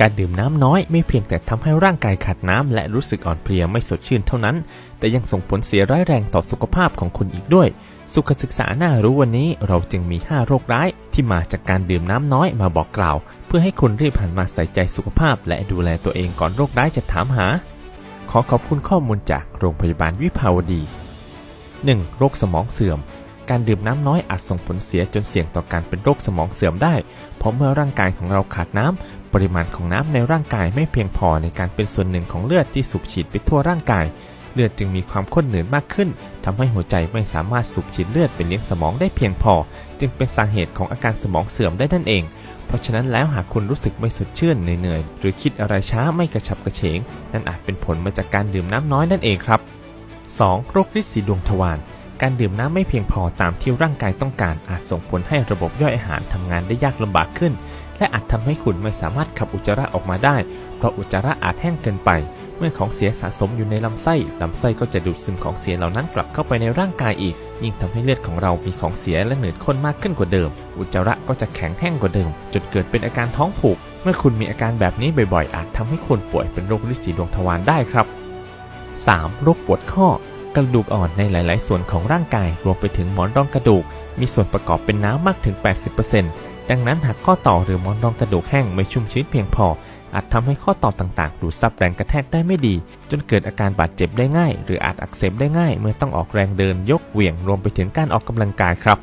การดื่มน้ำน้อยไม่เพียงแต่ทำให้ร่างกายขาดน้ำและรู้สึกอ่อนเพลียไม่สดชื่นเท่านั้น แต่ยังส่งผลเสียร้ายแรงต่อสุขภาพของคุณอีกด้วย สุขศึกษาหน้ารู้วันนี้เราจึงมี 5 โรคร้าย ที่มาจากการดื่มน้ำน้อยมาบอกกล่าว เพื่อให้คุณรีบหันมาใส่ใจสุขภาพ และดูแลตัวเองก่อนโรคร้ายจะถามหา ขอขอบคุณข้อมูลจากโรงพยาบาลวิภาวดี 1. โรคสมองเสื่อม การดื่มน้ำน้อยอาจส่งผลเสียจนเสี่ยงต่อการเป็นโรคสมองเสื่อมได้ เพราะเมื่อร่างกายของเราขาดน้ำ ปริมาณของน้ำในร่างกายไม่เพียงพอในการเป็นส่วนหนึ่งของเลือดที่สูบฉีดไปทั่วร่างกาย เลือดจึงมีความข้นหนืดมากขึ้นทำให้หัวใจไม่สามารถสูบฉีดเลือดไปเลี้ยงสมองได้เพียงพอ จึงเป็นสาเหตุของอาการสมองเสื่อมได้นั่นเอง เพราะฉะนั้นแล้วหากคุณรู้สึกไม่สดชื่นเหนื่อยๆหรือคิดอะไรช้าไม่กระฉับกระเฉง นั่นอาจเป็นผลมาจากการดื่มน้ำน้อยนั่นเองครับ 2. โรคฤทธิ์สีดวงทวาร การดื่มน้ำไม่เพียงพอตามที่ร่างกายต้องการอาจส่งผลให้ระบบย่อยอาหารทำงานได้ยากลำบากขึ้น และอาจทำให้คุณไม่สามารถขับอุจจาระออกมาได้ เพราะอุจจาระอาจแห้งเกินไป เมื่อของเสียสะสมอยู่ในลำไส้ลำไส้ก็จะดูดซึมของเสียเหล่านั้นกลับเข้าไปในร่างกายอีก ยิ่งทำให้เลือดของเรามีของเสียและเหนืดข้นมากขึ้นกว่าเดิม อุจจาระก็จะแข็งแห้งกว่าเดิมจนเกิดเป็นอาการท้องผูก เมื่อคุณมีอาการแบบนี้บ่อยๆ อาจทำให้คุณป่วยเป็นโรคฤทธิ์สีดวงทวารได้ครับ 3. โรคปวดข้อ กระดูกอ่อนในหลาย ๆ ส่วนของร่างกายรวมไปถึงหมอนรองกระดูก มีส่วนประกอบเป็นน้ำมากถึง 80%ดังนั้นหากข้อต่อหรือหมอนรองกระดูกแห้งไม่ชุ่มชื้นเพียงพอ อาจทำให้ข้อต่อต่าง ๆ ดูดซับแรงกระแทกได้ไม่ดี จนเกิดอาการบาดเจ็บได้ง่าย หรืออาจอักเสบได้ง่าย เมื่อต้องออกแรงเดินยกเหวี่ยงรวมไปถึงการออกกำลังกายครับ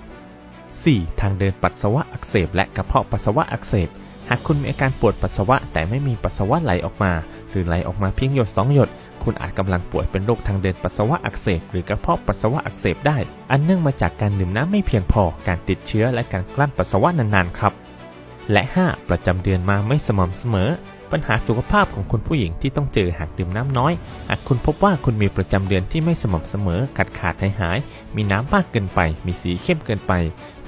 4. ทางเดินปัสสาวะอักเสบและกระเพาะปัสสาวะอักเสบ หากคุณมีอาการปวดปัสสาวะแต่ไม่มีปัสสาวะไหลออกมา หรือไหลออกมาเพียงหยดสองหยด คุณอาจกำลังป่วยเป็นโรคทางเดินปัสสาวะอักเสบหรือกระเพาะปัสสาวะอักเสบได้ อันเนื่องมาจากการดื่มน้ำไม่เพียงพอ การติดเชื้อและการกลั้นปัสสาวะนานๆครับ และ 5. ประจำเดือนมาไม่สม่ำเสมอ ปัญหาสุขภาพของคุณผู้หญิงที่ต้องเจอหากดื่มน้ำน้อยหากคุณพบว่าคุณมีประจำเดือนที่ไม่สม่ำเสมอ ขาดขาดหายหาย มีน้ำมากเกินไป มีสีเข้มเกินไป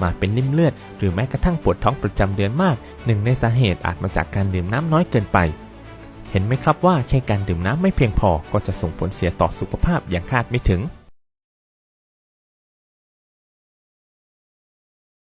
มาเป็นริ่มเลือด หรือแม้กระทั่งปวดท้องประจำเดือนมาก หนึ่งในสาเหตุอาจมาจากการดื่มน้ำน้อยเกินไป เห็นไหมครับว่าแค่การดื่มน้ำไม่เพียงพอก็จะส่งผลเสียต่อสุขภาพอย่างคาดไม่ถึง